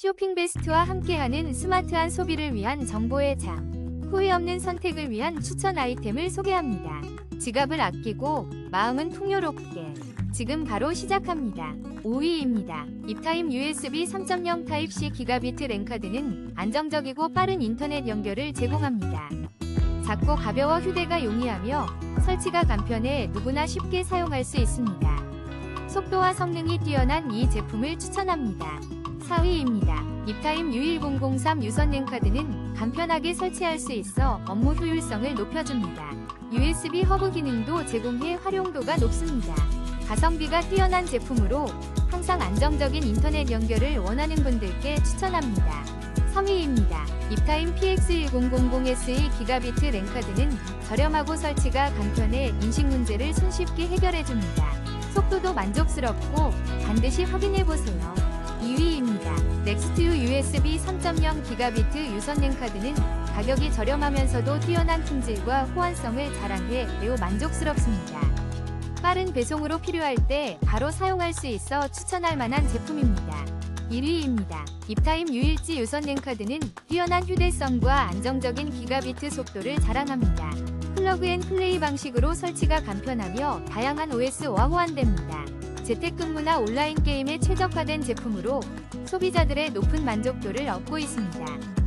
쇼핑 베스트와 함께하는 스마트한 소비를 위한 정보의 장. 후회 없는 선택을 위한 추천 아이템을 소개합니다. 지갑을 아끼고 마음은 풍요롭게. 지금 바로 시작합니다. 5위입니다. 입타임 USB 3.0 타입C 기가비트 랜카드는 안정적이고 빠른 인터넷 연결을 제공합니다. 작고 가벼워 휴대가 용이하며 설치가 간편해 누구나 쉽게 사용할 수 있습니다. 속도와 성능이 뛰어난 이 제품을 추천합니다. 4위입니다. 입타임 U1003 유선 랜카드는 간편하게 설치할 수 있어 업무 효율성을 높여줍니다. USB 허브 기능도 제공해 활용도가 높습니다. 가성비가 뛰어난 제품으로 항상 안정적인 인터넷 연결을 원하는 분들께 추천합니다. 3위입니다. 입타임 PX1000SE 기가비트 랜카드는 저렴하고 설치가 간편해 인식 문제를 손쉽게 해결해줍니다. 속도도 만족스럽고 반드시 확인해보세요. 2위입니다. 넥스트유 USB 3.0 기가비트 유선 랜카드는 가격이 저렴하면서도 뛰어난 품질과 호환성을 자랑해 매우 만족스럽습니다. 빠른 배송으로 필요할 때 바로 사용할 수 있어 추천할 만한 제품입니다. 1위입니다. 입타임 유일지 유선 랜카드는 뛰어난 휴대성과 안정적인 기가비트 속도를 자랑합니다. 플러그 앤 플레이 방식으로 설치가 간편하며 다양한 OS와 호환됩니다. 재택근무나 온라인 게임에 최적화된 제품으로 소비자들의 높은 만족도를 얻고 있습니다.